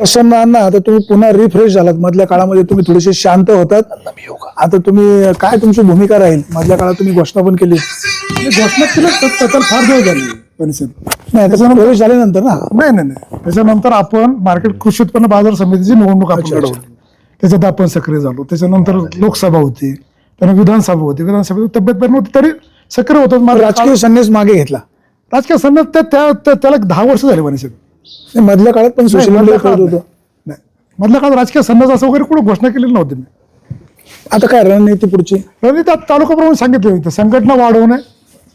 प्रसन्न अण्णा आता तुम्ही पुन्हा रिफ्रेश झालात. मधल्या काळामध्ये तुम्ही थोडेसे शांत होतात. आता तुम्ही काय तुमची भूमिका राहील? मधल्या काळात तुम्ही घोषणा पण केली. घोषणा केलं तर फार दिवस झाले. परिषद. नाही त्याच्यानंतर प्रवेश झाल्यानंतर ना? नाही नाही नाही. त्याच्यानंतर आपण मार्केट कृषी उत्पन्न बाजार समितीची निवडणूक आपण लढवली. त्याच्यात आपण सक्रिय झालो. त्याच्यानंतर लोकसभा होती. त्यानंतर विधानसभा होती. विधानसभेची तब्येत बरी नव्हती तरी सक्रिय होतो. राजकीय संन्यास मागे घेतला. राजकीय संघात त्या- त्या- त्या- त्याला दहा वर्ष झाले परिषद नाही, मधल्या काळात पण सोशल मधल्या मीडिया काळात होतं. नाही. मधल्या काळात राजकीय संघाचा असं वगैरे कुठं घोषणा केलेली नव्हती मी. आता काय रणनीती पुढची? रवी त्यात तालुकाप्रमाणे सांगितलं होतं संघटना वाढवणे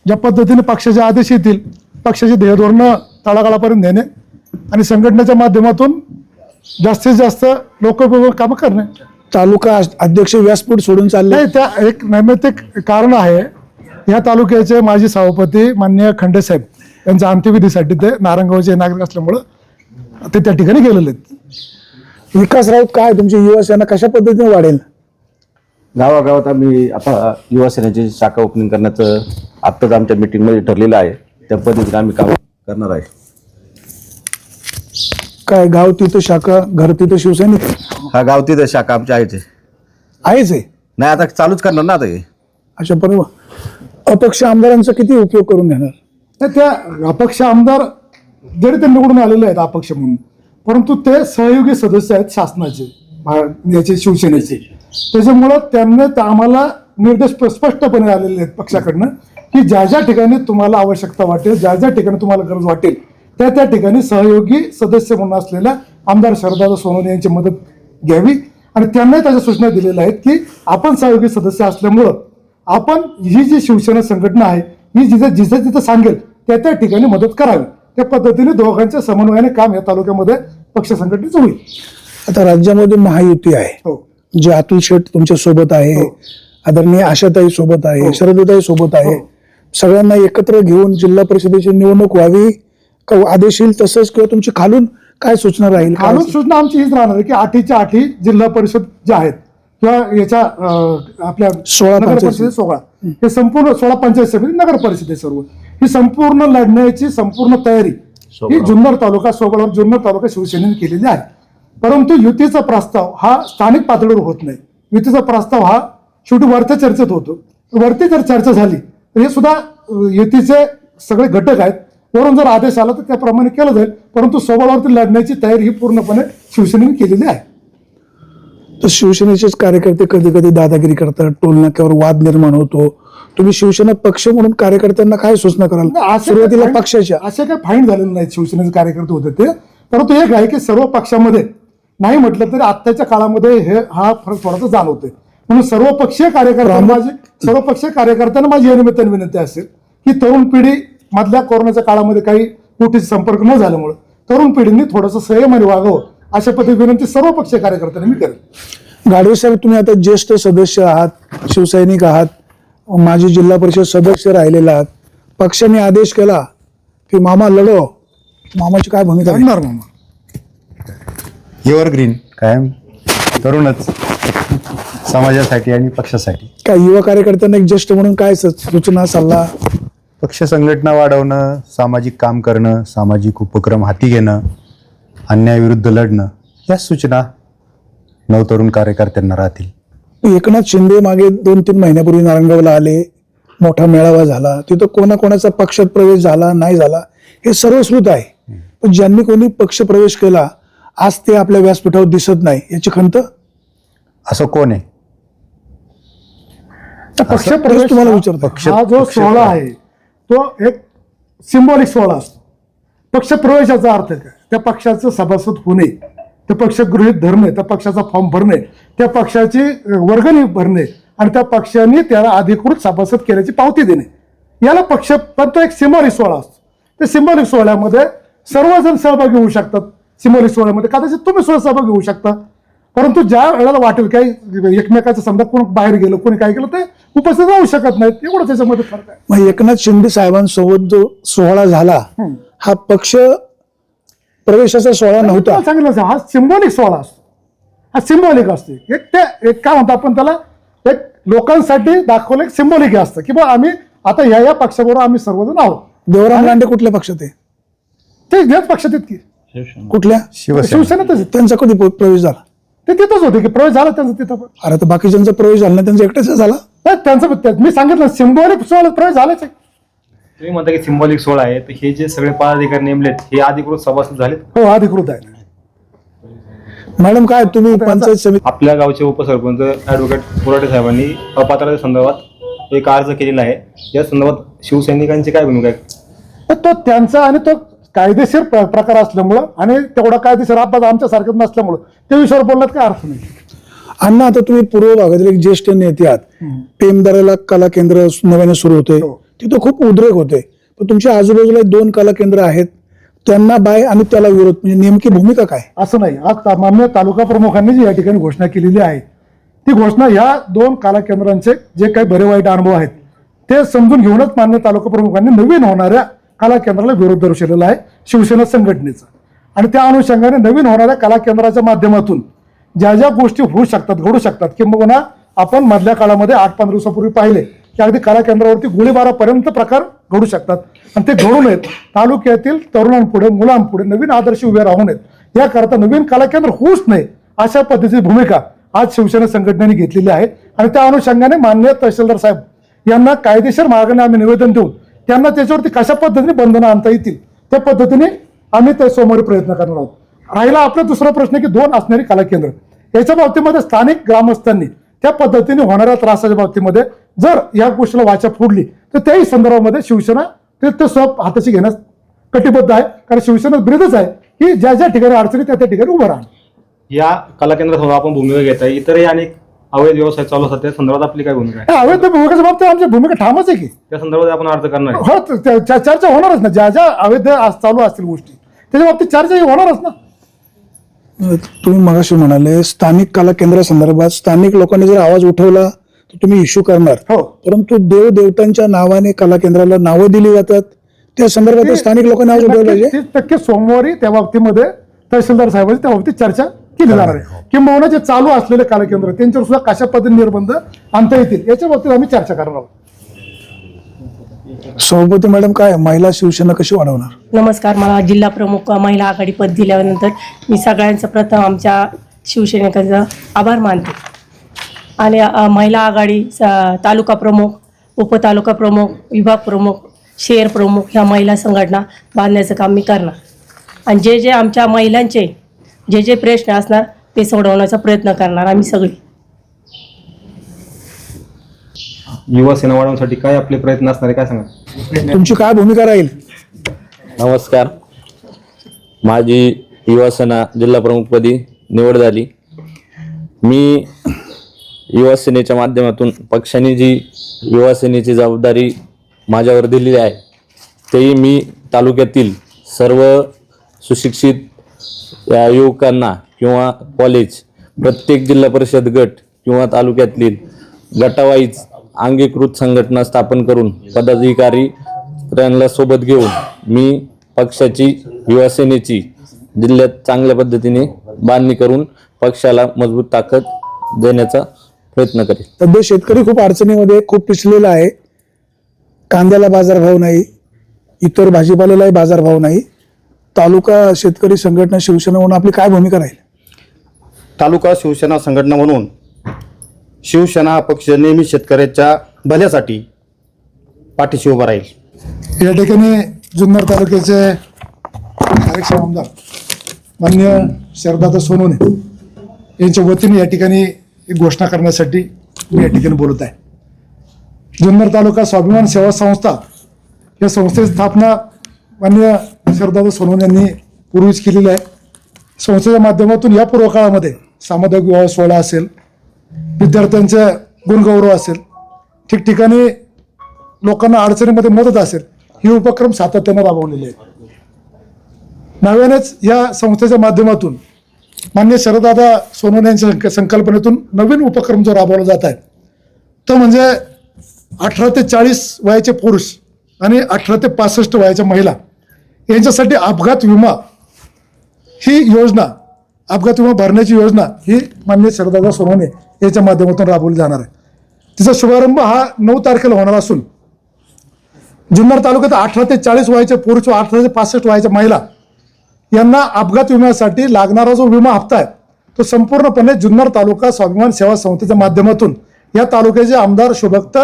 ज्या पद्धतीने पक्षाचे आदेश येतील पक्षाची ध्येयधोरणं तळागाळापर्यंत नेणे आणि संघटनेच्या माध्यमातून जास्तीत जास्त लोकोपयोगी कामं करणे. तालुका अध्यक्ष व्यासपीठ सोडून चालले. नाही त्या एक नैमित्तिक कारण आहे या तालुक्याचे माजी सभापती मान्य खंडे साहेब यांच्या अंत्यविधीसाठी ते नारायणगावचे नागरिक असल्यामुळं ते त्या ठिकाणी गेलेले आहेत. विकास राऊत काय? तुमची युवा सेना कशा पद्धतीने वाढेल? गावागावात आम्ही आता युवा सेनेची शाखा ओपनिंग करण्याचं आत्ताच आमच्या मीटिंगमध्ये ठरलेलं आहे. त्या पद्धतीने आम्ही काम करणार आहे. काय गाव तिथं शाखा घर तिथं शिवसैनिक? हा गाव तिथं शाखा आमच्या आहेच आहे. आहेच आहे? नाही आता चालूच करणार ना आता हे. अशा परवा. अपक्ष आमदारांचा किती उपयोग करून घेणार? तर त्या अपक्ष आमदार जरी ते निवडून आलेले आहेत अपक्ष म्हणून. परंतु ते सहयोगी सदस्य आहेत शासनाचे याचे शिवसेनेचे. त्याच्यामुळं त्यांनी आम्हाला निर्देश स्पष्टपणे आलेले आहेत पक्षाकडनं की ज्या ज्या ठिकाणी तुम्हाला आवश्यकता वाटेल ज्या ज्या ठिकाणी तुम्हाला गरज वाटेल त्या त्या ठिकाणी सहयोगी सदस्य म्हणून असलेल्या आमदार शरदादा सोनवणे यांची मदत घ्यावी. आणि त्यांनाही त्याच्या सूचना दिलेल्या आहेत की आपण सहयोगी सदस्य असल्यामुळं आपण ही जी शिवसेना संघटना आहे ही जिथं जिथं जिथं सांगेल त्या त्या ठिकाणी मदत करावी. त्या पद्धतीने दोघांच्या समन्वयाने काम या तालुक्यामध्ये पक्ष संघटनेचं होईल. आता राज्यामध्ये महायुती आहे. हो. जे अतुल शेठ तुमच्यासोबत आहे आदरणीय आशाताई सोबत आहे शरदताई सोबत आहे सगळ्यांना एकत्र घेऊन जिल्हा परिषदेची निवडणूक व्हावी का आदेश येईल तसंच किंवा तुमची खालून काय सूचना राहील? कानून सूचना आमची हीच राहणार आहे की आठीच्या आठी जिल्हा परिषद ज्या आहेत किंवा याच्या आपल्या सोळा नगर परिषदे सोळा हे संपूर्ण सोळा पंचायत समिती नगर परिषदे सर्व. ही संपूर्ण लढण्याची संपूर्ण तयारी ही जुन्नर तालुका सोबळावर जुन्नर तालुका शिवसेनेने केलेली आहे. परंतु युतीचा प्रस्ताव हा स्थानिक पातळीवर होत नाही. युतीचा प्रस्ताव हा शेवटी वरच्या चर्चेत होतो. वरती जर चर्चा झाली तर हे सुद्धा युतीचे सगळे घटक आहेत. वरून जर आदेश आला तर त्याप्रमाणे केलं जाईल. परंतु सोबळावरती लढण्याची तयारी ही पूर्णपणे शिवसेनेने केलेली आहे. तर शिवसेनेचेच कार्यकर्ते कधी कधी दादागिरी करतात टोल नाक्यावर वाद निर्माण होतो. तुम्ही शिवसेना पक्ष म्हणून कार्यकर्त्यांना काय सूचना कराल? असे सुरुवातीला पक्षाच्या. असे काही फाईन झालेले नाहीत शिवसेनेचे कार्यकर्ते होते ते. परंतु एक आहे की सर्व पक्षामध्ये नाही म्हटलं तरी आत्ताच्या काळामध्ये हे हा फरक थोडासा जाणवतोय. म्हणून सर्व पक्षीय कार्यकर्त्यांना माझी सर्व पक्षीय कार्यकर्त्यांना माझी या निमित्ताने विनंती असेल की तरुण पिढी मधल्या कोरोनाच्या काळामध्ये काही कुठेच संपर्क न झाल्यामुळे तरुण पिढींनी थोडंसं संयमाने वागावं. अशा पद्धती विनंती सर्व पक्षीय कार्यकर्त्यांना मी करेन गाडवे साहेब तुम्ही आता ज्येष्ठ सदस्य आहात शिवसैनिक आहात माजी जिल्हा परिषद सदस्य राहिलेला आहात. पक्षाने आदेश केला की मामा लढो. मामाची काय भूमिका आहे? लढणार मामा. एव्हरग्रीन कायम तरुणच. समाजासाठी आणि पक्षासाठी. काय युवा कार्यकर्त्यांना एक ज्येष्ठ म्हणून काय सूचना सल्ला? पक्ष संघटना वाढवणं सामाजिक काम करणं सामाजिक उपक्रम हाती घेणं अन्यायाविरुद्ध लढणं या सूचना नवतरुण कार्यकर्त्यांना राहतील. एकनाथ शिंदे मागे दोन तीन महिन्यापूर्वी नारायणगावला आले. मोठा मेळावा झाला. तिथं कोणाकोणाचा पक्षात प्रवेश झाला नाही झाला हे सर्वश्रुत आहे. पण ज्यांनी कोणी पक्ष प्रवेश केला आज ते आपल्या व्यासपीठावर दिसत नाही. याची खंत? असं कोण आहे? पक्ष प्रवेश तुम्हाला हा- विचारतो. हा जो सोहळा आहे तो एक सिंबॉलिक सोहळा असतो. पक्ष प्रवेशाचा अर्थ काय? त्या पक्षाचं सभासद होणे त्या पक्ष गृहित धरणे त्या पक्षाचा फॉर्म भरणे त्या पक्षाची वर्गणी भरणे आणि त्या पक्षाने त्याला अधिकृत सभासद केल्याची पावती देणे. याला पक्ष पण एक सिंबॉलिक सोहळा असतो. त्या सिंबॉलिक सोहळ्यामध्ये सर्वजण सहभागी होऊ शकतात. सिंबॉलिक सोहळ्यामध्ये कदाचित तुम्ही सुद्धा सहभागी होऊ शकता. परंतु ज्या वेळेला वाटेल काही एकमेकाचं समजा कोण बाहेर गेलं कोणी काय केलं ते उपस्थित राहू शकत नाहीत. एवढं त्याच्यामध्ये फरक आहे. मग एकनाथ शिंदे साहेबांसोबत जो सोहळा झाला हा पक्ष प्रवेशाचा सोहळा नव्हता. सांगितलं असं, हा सिंबॉलिक सोहळा असतो. हा सिंबॉलिक असते. एक ते एक काय म्हणतो आपण त्याला? एक लोकांसाठी दाखवलं एक सिंबॉलिक असतं. की बा आम्ही आता या या पक्षाबरोबर आम्ही सर्वजण आहोत. देवराम लांडे कुठल्या पक्षात आहे? ते याच पक्षात आहेत की. कुठल्या? शिवसेना. शिवसेनेतच. त्यांचा कधी प्रवेश झाला? ते तिथंच होते की प्रवेश झाला त्यांचा तिथं. अरे तर बाकीच्यांचा प्रवेश झाला नाही त्यांचा एकट्याचा झाला? नाही, त्यांचं मी सांगितलं सिंबॉलिक सोहळ्यात प्रवेश झालाच आहे. तुम्ही म्हणता की सिंबॉलिक सोहळा आहे तर हे जे सगळे पदाधिकारी नेमलेत हे अधिकृत सभासद झालेत? हो अधिकृत आहे. मॅडम काय तुम्ही पंचायत समिती आपल्या गावचे उपसरपंच ऍडव्होकेट पुराटे साहेबांनी अपात्रते संदर्भात एक अर्ज केलेला आहे. या संदर्भात शिवसैनिकांची काय भूमिका आहे? तर तो त्यांचा आणि तो कायदेशीर प्र- प्रकार असल्यामुळं आणि तेवढा कायदेशीर अपवाद आमच्या सारखं नसल्यामुळं. त्या विषयावर बोलण्यात काय अर्थ नाही. अण्णा आता तुम्ही पूर्व भागातील एक ज्येष्ठ नेते आहात. टेमदाराला कला केंद्र नव्याने सुरू होते. हो. तिथं खूप उद्रेक होते. पण तुमच्या आजूबाजूला दोन कला केंद्र आहेत. त्यांना बाय आणि त्याला विरोध. म्हणजे नेमकी भूमिका काय? असं नाही. आज मान्य तालुका प्रमुखांनी जी या ठिकाणी घोषणा केलेली आहे ती घोषणा ह्या दोन कला केंद्रांचे जे काही बरे वाईट अनुभव आहेत ते समजून घेऊनच मान्य तालुका प्रमुखांनी नवीन होणाऱ्या कला केंद्राला विरोध दर्शवलेला आहे शिवसेना संघटनेचा. आणि त्या अनुषंगाने नवीन होणाऱ्या कला केंद्राच्या माध्यमातून ज्या ज्या गोष्टी होऊ शकतात घडू शकतात किंबहुना आपण मधल्या काळामध्ये आठ पंधरा दिवसापूर्वी पाहिले की अगदी कला केंद्रावरती गोळीबारापर्यंत प्रकार घडू शकतात. आणि ते घडू नयेत. तालुक्यातील तरुणांपुढे मुलांपुढे नवीन आदर्श उभे राहू नयेत याकरता नवीन कला केंद्र होऊच नये अशा पद्धतीची भूमिका आज शिवसेना संघटनेने घेतलेली आहे. आणि त्या अनुषंगाने मान्य तहसीलदार साहेब यांना कायदेशीर मार्गाने आम्ही निवेदन देऊन त्यांना त्याच्यावरती कशा पद्धतीने बंधनं आणता येतील त्या पद्धतीने आम्ही त्या सोमवारी प्रयत्न करणार आहोत. राहिला आपला दुसरा प्रश्न की दोन असणारी कला केंद्र याच्या बाबतीमध्ये स्थानिक ग्रामस्थांनी त्या पद्धतीने होणाऱ्या त्रासाच्या बाबतीमध्ये जर या गोष्टीला वाचा फोडली तर त्याही संदर्भामध्ये शिवसेना ते ते स्वतः हाताशी घेण्यास कटिबद्ध आहे. कारण शिवसेना ब्रिदच आहे. की ज्या ज्या ठिकाणी अडचणी त्या त्या ठिकाणी उभं राहणं या कला केंद्रासमोर आपण भूमिका घेत आहे. इतरही अनेक अवैध व्यवसाय चालू असतात. त्या संदर्भात आपली काय भूमिका आहे? अवैध भूमिकेच्या बाबतीत आमची भूमिका ठामच आहे की. त्या संदर्भात आपण अर्ज करणार हो चर्चा होणारच ना. ज्या ज्या अवैध आज चालू असतील गोष्टी त्याच्या बाबतीत चर्चा ही होणारच ना. तुम्ही मगाशी म्हणाले स्थानिक कला केंद्रा संदर्भात स्थानिक लोकांनी जर आवाज उठवला तुम्ही इश्यू करणार. हो. परंतु देव देवतांच्या नावाने कला केंद्राला नावं दिली जातात. त्या संदर्भात स्थानिक लोकांनी आवाज उठवला पाहिजे. तीस टक्के सोमवारी त्या बाबतीमध्ये तहसीलदार साहेबांची त्या बाबतीत चर्चा केली जाणार आहे. किंबहुना जे चालू असलेले कालकेंद्र त्यांच्यावर सुद्धा कशा पद्धतीने निर्बंध आणता येतील याच्या बाबतीत आम्ही चर्चा करणार आहोत. सभापती मॅडम काय महिला शिवसेना कशी वाढवणार? नमस्कार मला जिल्हा प्रमुख महिला आघाडी पद दिल्यानंतर मी सगळ्यांचं प्रथम आमच्या शिवसैनिकांचा आभार मानते. आणि महिला आघाडी तालुका प्रमुख उपतालुका प्रमुख विभाग प्रमुख शहर प्रमुख ह्या महिला संघटना बांधण्याचं काम मी करणार. आणि जे जे आमच्या महिलांचे जे जे प्रश्न असणार ते सोडवण्याचा प्रयत्न करणार आम्ही सगळे. युवा सेना वाढवण्यासाठी काय आपले प्रयत्न असणार आहे काय सांगा तुमची काय भूमिका राहील? नमस्कार. माझी युवासेना जिल्हा प्रमुखपदी निवड झाली. मी युवासेनेच्या माध्यमातून पक्षाने जी युवासेनेची जबाबदारी माझ्यावर दिलेली आहे तेही मी तालुक्यातील सर्व सुशिक्षित या युवकांना किंवा कॉलेज प्रत्येक जिल्हा परिषद गट किंवा तालुक्यातील गटावाईज अंगीकृत संघटना स्थापन करून पदाधिकारी त्यांना सोबत घेऊन मी पक्षाची युवासेनेची जिल्ह्यात चांगल्या पद्धतीने बांधणी करून पक्षाला मजबूत ताकद देण्याचा प्रयत्न करेल. सध्या शेतकरी खूप अडचणीमध्ये खूप पिसलेला आहे. कांद्याला बाजारभाव नाही. इतर भाजीपाल्यालाही बाजारभाव नाही. तालुका शेतकरी संघटना शिवसेना म्हणून आपली काय भूमिका राहील? तालुका शिवसेना संघटना म्हणून शिवसेना हा पक्ष नेहमी शेतकऱ्याच्या भल्यासाठी पाठीशी उभा राहील. या ठिकाणी जुन्नर तालुक्याचे कार्यक्षम आमदार मान्य शरदादा सोनवणे यांच्या वतीने या ठिकाणी एक घोषणा करण्यासाठी मी या ठिकाणी बोलत आहे. जुन्नर तालुका स्वाभिमान सेवा संस्था या संस्थेची स्थापना मान्य शरदादा सोनवणे यांनी पूर्वीच केलेली आहे. संस्थेच्या माध्यमातून या पूर्व काळामध्ये सामुदायिक विवाह सोहळा असेल विद्यार्थ्यांचे गुणगौरव असेल ठिकठिकाणी लोकांना अडचणीमध्ये मदत असेल हे उपक्रम सातत्याने राबवलेले आहेत. नव्यानेच या संस्थेच्या माध्यमातून मान्य शरददादा सोनवणे यांच्या संक- संकल्पनेतून नवीन उपक्रम जो राबवला जात आहे तो म्हणजे अठरा ते चाळीस वयाचे पुरुष आणि अठरा ते पासष्ट वयाच्या महिला यांच्यासाठी अपघात विमा ही योजना अपघात विमा भरण्याची योजना ही मान्य शरददादा सोनवणे याच्या माध्यमातून राबवली जाणार आहे. तिचा शुभारंभ हा नऊ तारखेला होणार असून जुन्नर तालुक्यात अठरा ते चाळीस वयाचे पुरुष व अठरा ते पासष्ट वयाच्या महिला यांना अपघात विम्यासाठी लागणारा जो विमा हप्ता आहे तो संपूर्णपणे जुन्नर तालुका स्वाभिमान सेवा संस्थेच्या माध्यमातून या तालुक्याचे आमदार शुभक्त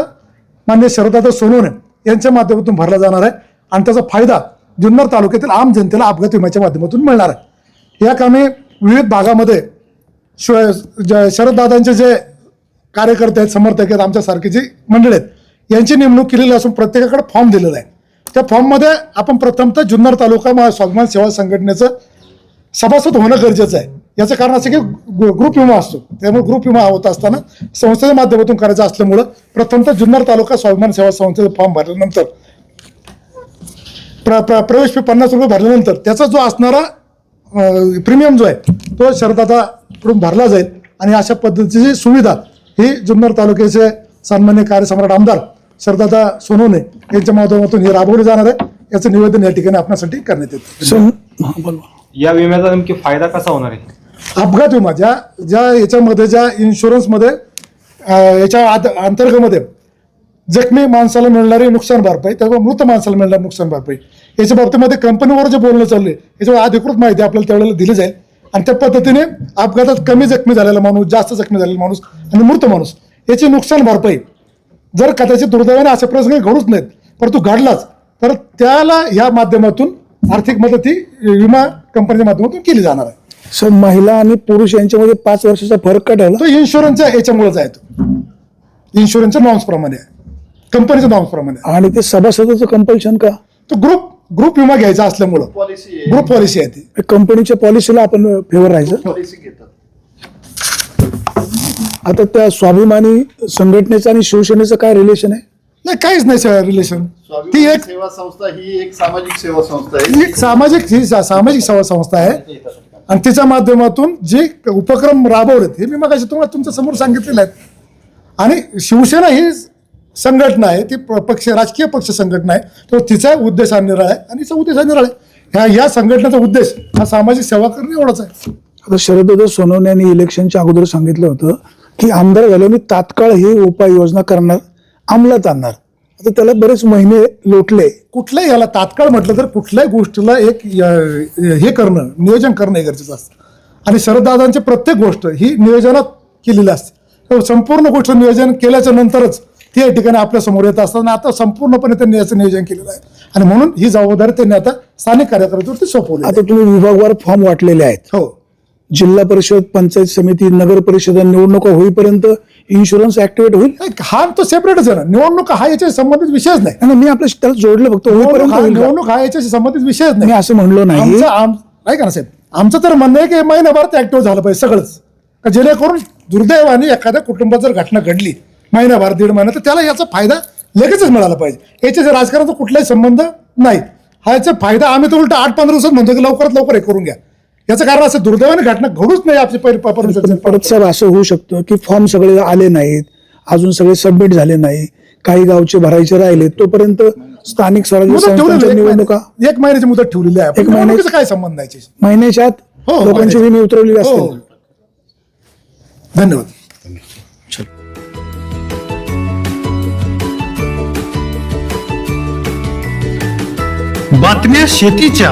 मान्य शरदादा सोनवणे यांच्या माध्यमातून भरला जाणार आहे आणि त्याचा फायदा जुन्नर तालुक्यातील आम जनतेला अपघात विम्याच्या माध्यमातून मिळणार आहे. या कामी विविध भागामध्ये शिव- ज- शरददादांचे जे कार्यकर्ते आहेत समर्थक आहेत आमच्यासारखी जी मंडळी आहेत यांची नेमणूक केलेली असून प्रत्येकाकडे फॉर्म दिलेला आहे. त्या फॉर्ममध्ये आपण प्रथमतः जुन्नर तालुका स्वाभिमान सेवा संघटनेचं सभासद होणं गरजेचं आहे. याचं कारण असं की ग्रुप विमा असतो. त्यामुळे ग्रुप विमा होत असताना संस्थेच्या माध्यमातून करायचं असल्यामुळं प्रथमतः जुन्नर तालुका स्वाभिमान सेवा संस्थेचा फॉर्म भरल्यानंतर प्र प्र- प्रवेश फी पन्नास रुपये भरल्यानंतर त्याचा जो असणारा प्रीमियम जो आहे तो शरदाचा पुढून भरला जाईल. आणि अशा पद्धतीची सुविधा ही जुन्नर तालुक्याचे सन्मान्य कार्यसम्राट आमदार शरदादा सोनवणे यांच्या माध्यमातून ही राबवली जाणार आहे. याचं निवेदन या ठिकाणी आपल्यासाठी करण्यात येतं. हा. या विम्याचा नेमकी फायदा कसा होणार आहे? अपघात विमा ज्या ज्या याच्यामध्ये ज्या इन्शुरन्समध्ये याच्या अंतर्गतमध्ये जखमी माणसाला मिळणारी नुकसान भरपाई तेव्हा मृत माणसाला मिळणारी नुकसान भरपाई. याच्या बाबतीमध्ये कंपनीवर जे बोलणं चाललंय याच्यावर अधिकृत माहिती आपल्याला त्यावेळेला दिली जाईल. आणि त्या पद्धतीने अपघातात कमी जखमी झालेला माणूस जास्त जखमी झालेला माणूस आणि मृत माणूस याची नुकसान भरपाई जर कदाचित दुर्दैवाने असे प्रसंग घडूच नाहीत परंतु घडलाच तर त्याला या माध्यमातून आर्थिक मदत ही विमा कंपनीच्या माध्यमातून केली जाणार आहे. सर महिला आणि पुरुष यांच्यामध्ये पाच वर्षाचा फरक का ठेवला तो इन्शुरन्सच्या याच्यामुळेच आहे तो. इन्शुरन्सच्या नॉर्म्स प्रमाणे आहे. कंपनीच्या नॉर्म्स प्रमाणे आहे. आणि ते सभासदाचं कंपल्शन का? तो ग्रुप ग्रुप विमा घ्यायचा असल्यामुळं. ग्रुप पॉलिसी आहे. ती. कंपनीच्या पॉलिसीला आपण फेवर राहायचं? आता त्या स्वाभिमानी संघटनेचं आणि शिवसेनेचं काय रिलेशन आहे? नाही काहीच नाही रिलेशन ती एक सेवा संस्था ही एक सामाजिक सेवा संस्था आहे. ही एक सामाजिक ही सा- सामाजिक सेवा संस्था आहे. आणि तिच्या माध्यमातून जे उपक्रम राबवलेत हे मी मग तुम्हाला तुमच्यासमोर सांगितलेले आहेत. आणि शिवसेना ही संघटना आहे ती प- पक्ष राजकीय पक्ष संघटना आहे. तर तिचा उद्देश हा निराळा आहे आणि तिचा उद्देश हा निराळा आहे. ह्या या संघटनेचा उद्देश हा सामाजिक सेवा करणे एवढाच आहे. आता शरददादा सोनवणे यांनी इलेक्शनच्या अगोदर सांगितलं होतं की आमदार झाल्यावर मी तात्काळ ही उपाययोजना करणार अंमलात आणणार. आता त्याला बरेच महिने लोटले. कुठल्याही याला तात्काळ म्हटलं तर कुठल्याही गोष्टीला एक हे करणं नियोजन करणं हे गरजेचं असतं. आणि शरददादांची प्रत्येक गोष्ट ही नियोजनात केलेली असते. तर संपूर्ण गोष्ट नियोजन केल्याच्या नंतरच ते या ठिकाणी आपल्यासमोर येत असतात आणि आता संपूर्णपणे त्यांनी याचं नियोजन केलेलं आहे. आणि म्हणून ही जबाबदारी त्यांनी आता स्थानिक कार्यकर्त्यावरती सोपवली. आता तुम्ही विभागवार फॉर्म वाटलेले आहेत. हो. जिल्हा परिषद पंचायत समिती नगर परिषद निवडणुका होईपर्यंत इन्शुरन्स ऍक्टिव्हेट होईल? नाही, हा तो सेपरेटच आहे ना. निवडणूक हा याच्याशी संबंधित विषयच नाही. नाही, मी आपल्या त्याला जोडलं फक्त. होईपर्यंत निवडणूक हा- होईल का? निवडणूक हा याच्याशी संबंधित विषयच नाही. मी असं म्हणलो नाही. आमचं आम ऐका ना साहेब? आमचं तर म्हणणं आहे की महिनाभरात ऍक्टिव्ह झालं पाहिजे सगळंच. का जेणेकरून दुर्दैवाने एखाद्या कुटुंबात जर घटना घडली महिनाभर दीड महिना तर त्याला याचा फायदा लगेचच मिळाला पाहिजे. याच्या राजकारणाचा कुठलाही संबंध नाही. हा याचा फायदा आम्ही तर उलट आठ पंधरा दिवसात म्हणतो की लवकरात लवकर हे करून घ्या. याचं कारण असं दुर्दैवाने घटना घडूच नाही आपली परत साहेब असं होऊ शकतं की फॉर्म सगळे आले नाहीत अजून सगळे सबमिट झाले नाही काही गावचे भरायचे राहिले तोपर्यंत स्थानिक स्वराज्य आहे, निवडणुका एक महिन्याची मुदत ठेवलेली आहे. एक महिने- निवडणुकीचा काय संबंध नाही याच्याशी? महिन्याच्या आत हो, हो, लोकांची महिन्याच्या- विमी उतरवलेली हो, असते हो. धन्यवाद बातम्या शेतीच्या.